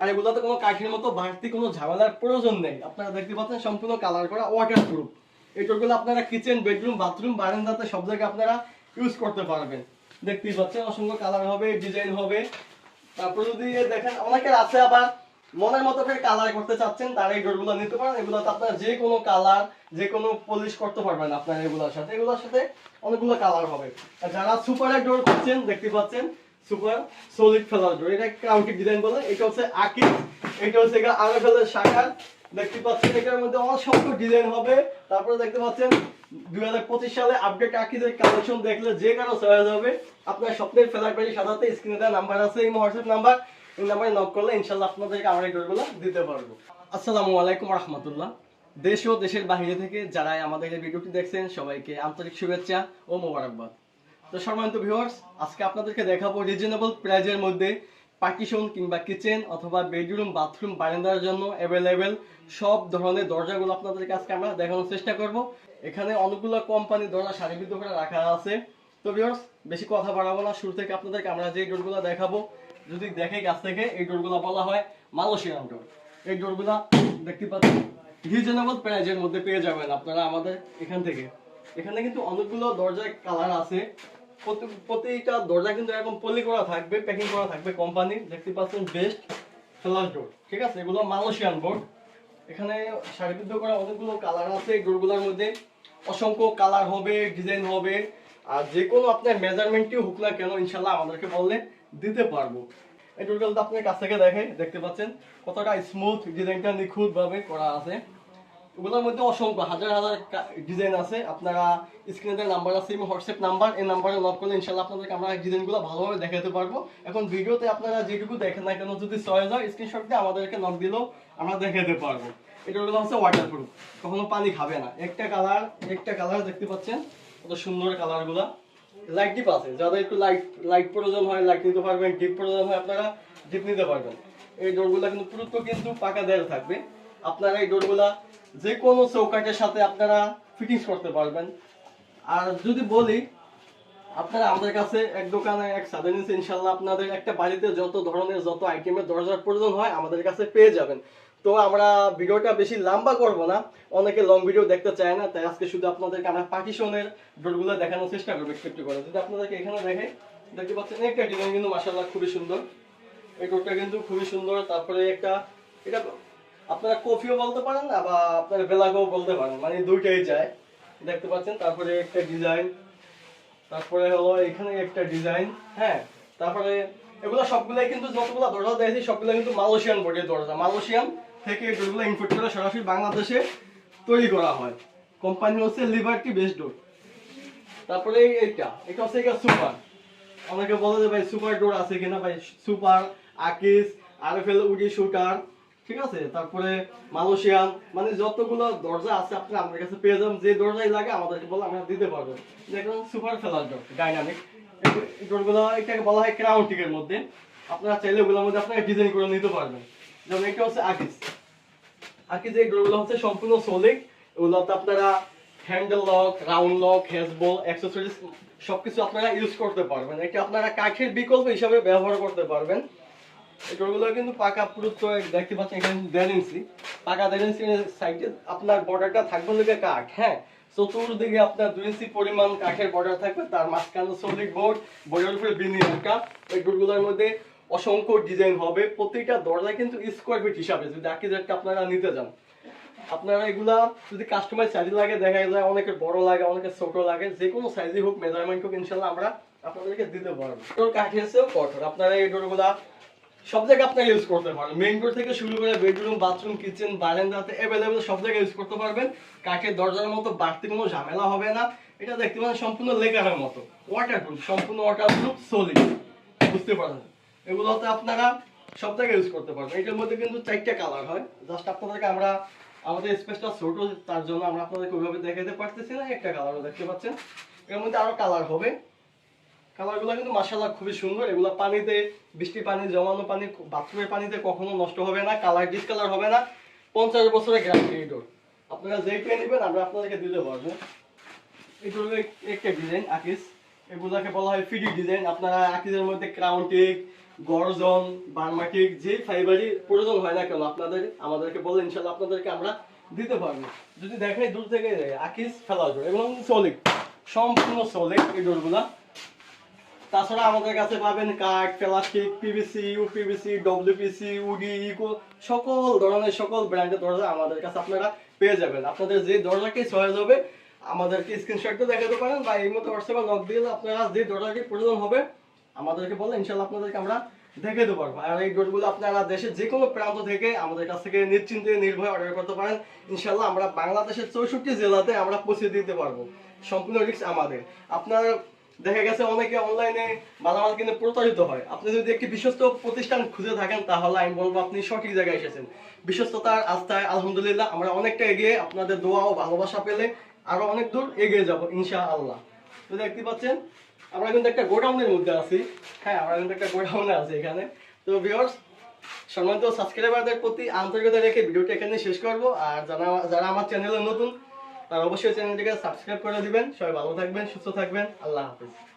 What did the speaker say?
আর এগুলোতে কোনো কাঠের মতো বাড়তি কোনো ঝামেলার প্রয়োজন নেই। আপনারা দেখতে পাচ্ছেন সম্পূর্ণ কালার করা ওয়াটার প্রুফ এই ডোরগুলো আপনারা কিচেন বেডরুম বাথরুম বারান্দাতে সব জায়গায় আপনারা ইউজ করতে পারবেন। দেখতেই পাচ্ছেন অসংখ্য কালার হবে ডিজাইন হবে। তারপর যদি দেখেন, অনেকের আছে আবার মনের মতো করে কালার করতে চাচ্ছেন, তারা এই ডোরগুলো নিতে পারেন। এগুলোতে আপনারা যে কোনো কালার যে কোনো পলিশ করতে পারবেন আপনারা এগুলোর সাথে। এগুলোর সাথে অনেকগুলো কালার হবে। আর যারা সুপারের ডোর করছেন দেখতে পাচ্ছেন সলিড এটা ডিজাইন বলে, এটা হচ্ছে আকি, এটা হচ্ছে আরএফএল এর শাখা। দেখতে পাচ্ছেন, এটার মধ্যে ডিজাইন হবে। তারপরে দেখতে পাচ্ছেন, দুই হাজার পঁচিশ সালে আপডেট আকিদের কালেকশন দেখলে যে কারও হবে, আপনার স্বপ্নের ফেলার সাজাতে স্ক্রিনে দেওয়া নাম্বার আছে, এই হোয়াটসঅ্যাপ নাম্বার এই নাম্বারে নক করলে ইনশাল্লাহ আপনাদেরকে আমার এই দিতে পারব। আসসালামু আলাইকুম রহমতুল্লাহ। দেশ ও দেশের বাহিরে থেকে যারা আমাদের এই ভিডিওটি দেখছেন, সবাইকে আন্তরিক শুভেচ্ছা ও মোবারকবাদ। তো সম্মানিত ভিউয়ার্স আজকে আপনাদেরকে দেখাবো রিজনেবল প্রাইজের মধ্যে পার্টিশন কিংবা কিচেন অথবা বেডরুম বাথরুম বারান্দার জন্য অ্যাভেলেবেল সব ধরনের দরজাগুলো আপনাদেরকে আজকে আমরা দেখানোর চেষ্টা করব। এখানে অনেকগুলো দরজা সারিবদ্ধ করে রাখা আছে। তো বেশি কথা বাড়াবো না, শুরু থেকে আপনাদেরকে আমরা যে ডোরগুলো দেখাবো, যদি দেখে কাছ থেকে এই ডোরগুলো বলা হয় মালয়েশিয়ান ডোর এই ডোরগুলো দেখতে পাচ্ছেন রিজনেবল প্রাইজের মধ্যে পেয়ে যাবেন আপনারা আমাদের এখান থেকে। এখানে কিন্তু অনেকগুলো দরজার কালার আছে। প্রতিটা দরজা কিন্তু এরকম পলি করা থাকবে প্যাকিং করা থাকবে কোম্পানি দেখতে পাচ্ছেন বেস্ট ফ্লাশ ডোর ঠিক আছে? এগুলো মালয়েশিয়ান বোর্ড এখানে সারিবদ্ধ করা অনেকগুলো কালার আছে ডোরগুলোর মধ্যে। অসংখ্য কালার হবে ডিজাইন হবে, আর যে কোনো আপনার মেজারমেন্টই হোক না কেন ইনশাল্লাহ আমাদেরকে বললে দিতে পারব। এই ডোরগুলো আপনার কাছ থেকে দেখে, দেখতে পাচ্ছেন কতটা স্মুথ ডিজাইনটা নিখুঁত ভাবে করা আছে। ওগুলোর মধ্যে অসংখ্য, হাজার হাজার ডিজাইন আছে। আপনারা স্ক্রিনে নাম্বার আছে এবং হোয়াটসঅ্যাপ নাম্বার এই নাম্বারে লক করলে ইনশাল্লাহ আপনাদেরকে আমরা ডিজাইনগুলো ভালোভাবে দেখাতে পারব। এখন ভিডিওতে আপনারা যেটুকু দেখেন না কেন, যদি চয়েস হয় স্ক্রিনশট দিয়ে আমাদেরকে নক দিলেও আমরা দেখাতে পারব। এটা ওগুলো হচ্ছে ওয়াটার প্রুফ কখনো পানি খাবে না। একটা কালার একটা কালার দেখতে পাচ্ছেন? কত সুন্দর কালারগুলা লাইট ডিপ আছে, যাদের একটু লাইট লাইট প্রয়োজন হয় লাইট নিতে পারবেন ডিপ প্রয়োজন হয়, আপনারা ডিপ নিতে পারবেন। এই ডোরগুলা কিন্তু পুরুত্ব কিন্তু পাকা দেওয়া থাকবে। আপনারা এই ডোরগুলা যে কোনো চৌকাটের সাথে আপনারা ফিটিংস করতে পারবেন। আর যদি বলি, আপনারা আমাদের কাছে এক দোকানে, এক সাদা নিচে ইনশাল্লাহ আপনাদের একটা বাড়িতে যত ধরনের যত আইটেমের দরজার প্রয়োজন হয়, আমাদের কাছে পেয়ে যাবেন। তো আমরা ভিডিওটা বেশি লম্বা করব না, অনেকে লং ভিডিও দেখতে চায় না, তাই আজকে শুধু আপনাদেরকে আমরা পার্টিশনের ডোরগুলো দেখানোর চেষ্টা করব একটু করে। যদি আপনাদেরকে এখানে দেখে, দেখতে পাচ্ছেন একটা ডিজাইন কিন্তু মাসাল্লাহ খুবই সুন্দর। এই ডোরটা কিন্তু খুবই সুন্দর, তারপরে একটা, এটা আপনারা কফিও বলতে পারেন বা আপনারা বেলাগও বলতে পারেন। মানে দুইটাই যায়। দেখতে পাচ্ছেন, তারপরে একটা ডিজাইন, তারপরে হলো এখানে একটা ডিজাইন হ্যাঁ। তারপরে এগুলো সবগুলাই কিন্তু যতগুলো দরজা দিয়েছি সবগুলো কিন্তু মালয়েশিয়ান বোর্ডের দরজা। মালয়েশিয়ান থেকে এই ডোরগুলো ইম্পোর্ট করে সরাসরি বাংলাদেশে তৈরি করা হয়। কোম্পানি হচ্ছে লিবার্টি বেস্ট ডোর তারপরে এই- এইটা, এটা হচ্ছে এটা সুপার অনেকে বলে যে ভাই সুপার ডোর আছে কিনা? ভাই সুপার আকিস আরএফএল উডি শুটার ঠিক আছে? তারপরে মালয়েশিয়ান মানে যতগুলো দরজা আছে আপনি আমাদের কাছে পেয়ে যাবেন, যে দরজাই লাগে আমাদেরকে বলে আমরা দিতে পারব। দেখুন সুপার ফেলার ডোর ডাইনামিক এই ডোরগুলো এটাকে বলা হয় ক্রাউন্টিকের মধ্যে। আপনারা চাইলে ওগুলোর মধ্যে আপনারা ডিজাইন করে নিতে পারবেন। যেমন এটা হচ্ছে আকিস আকিস এই ডোরগুলো হচ্ছে সম্পূর্ণ সোলিড ওগুলোতে আপনারা হ্যান্ডেল লক রাউন্ড লক হ্যাজবল অ্যাক্সেসরিজ সবকিছু আপনারা ইউজ করতে পারবেন। এটা আপনারা কাঠের বিকল্প হিসাবে ব্যবহার করতে পারবেন। এই কিন্তু হ্যাঁ? অসংখ্য ডিজাইন হবে দরজা কিন্তু স্কোয়ার ফিট হিসাবে, যদি আপনারা নিতে যান আপনারা এগুলা যদি কাস্টমাইজ সাইজ লাগে, দেখা যায় অনেকের বড় লাগে, অনেকের ছোট লাগে, যে কোনো সাইজই হোক মেজারমেন্ট হোক, ইনশাল্লাহ আমরা আপনাদেরকে দিতে পারব। কাঠের কঠোর। আপনারা এই ডোরগুলা সব জায়গায় আপনারা ইউজ করতে পারবেন। মেইন ডোর থেকে শুরু করে বেডরুম বাথরুম কিচেন বারান্দাতে অ্যাভেলেবেল সব জায়গায় ইউজ করতে পারবেন। কাঠের দরজার মতো বাড়তি কোনো ঝামেলা হবে না। এটা দেখতে পাচ্ছেন সম্পূর্ণ লেকারের মতো। ওয়াটারপ্রুফ সম্পূর্ণ ওয়াটারপ্রুফ সলিড বুঝতে পারবেন এগুলোতে আপনারা সব জায়গায় ইউজ করতে পারবেন। এটার মধ্যে কিন্তু চারটা কালার হয়। জাস্ট আপনাদেরকে আমরা, আমাদের স্পেসটা ছোট, তার জন্য আমরা আপনাদেরকে ওইভাবে দেখাতে পারতেছি না। একটা কালারও দেখতে পাচ্ছেন। এর মধ্যে আরও কালার হবে। কালারগুলো কিন্তু মাশাআল্লাহ খুবই সুন্দর। এগুলো পানিতে বৃষ্টি পানি, জমানো পানি, বাথরুমের পানিতে কখনো নষ্ট হবে না, কালার ডিসকালার হবে না। পঞ্চাশ বছরের গ্যারান্টি এই ডোর আপনারা যেই পেয়ে নেবেন, আমরা আপনাদেরকে দিতে পারব এই ডোর একটা ডিজাইন আকিস। এগুলাকে বলা হয় ফিডি ডিজাইন আপনারা আকিজের মধ্যে ক্রাউন্টিক গর্জন বার্মাটিক যে ফাইবারই প্রয়োজন হয় না কেন, আপনাদের, আমাদেরকে বলে ইনশাল্লাহ আপনাদেরকে আমরা দিতে পারব। যদি দেখাই দূর থেকে, আকিস ফেলা ডোর এবং সলিড সম্পূর্ণ সলিড এই ডোরগুলা তাছাড়া আমাদের কাছে পাবেন কাঠ plastic PVC UPVC WPC woody eco সকল ধরনের, সকল ব্র্যান্ডের দরজা আমাদের কাছে আপনারা পেয়ে যাবেন। আপনাদের যে দরজাকে চয়েস হবে, আমাদেরকে স্ক্রিনশটটা দেখাতে পারেন বা এই মতো হোয়াটসঅ্যাপে লক দিয়ে আপনারা যে দরজাকে প্রয়োজন হবে, আমাদেরকে বলে ইনশাল্লাহ আপনাদেরকে আমরা দেখে দিতে পারব আর এই ডোরগুলো আপনারা দেশের যে কোনো প্রান্ত থেকে আমাদের কাছ থেকে নিশ্চিন্তে নির্ভয়ে অর্ডার করতে পারেন। ইনশাল্লাহ আমরা বাংলাদেশের চৌষট্টি জেলাতে আমরা পৌঁছে দিতে পারব। সম্পূর্ণ রিস্ক আমাদের। আপনার দেখা গেছে অনেকে অনলাইনে মালামাল কিনে প্রতারিত হয়। আপনি যদি একটি বিশ্বস্ত প্রতিষ্ঠান খুঁজে থাকেন, তাহলে আমি বলব আপনি সঠিক জায়গায় এসেছেন। বিশ্বস্ততার আস্থায়, আলহামদুলিল্লাহ, আমরা অনেকটা এগিয়ে আপনাদের দোয়া ও ভালোবাসা পেলে আরও অনেক দূর এগিয়ে যাব ইনশা আল্লাহ তো দেখতে পাচ্ছেন, আমরা কিন্তু একটা গোডাউনের মধ্যে আছি। হ্যাঁ আমরা কিন্তু একটা গোডাউনে আছি এখানে। তো ভিউয়ার্স সম্মানিত সাবস্ক্রাইবারদের প্রতি আন্তরিকতা রেখে ভিডিওটা এখানে শেষ করব। আর যারা যারা আমার চ্যানেলে নতুন তারা অবশ্যই চ্যানেলটিকে সাবস্ক্রাইব করে দিবেন। সবাই ভালো থাকবেন সুস্থ থাকবেন। আল্লাহ হাফিজ।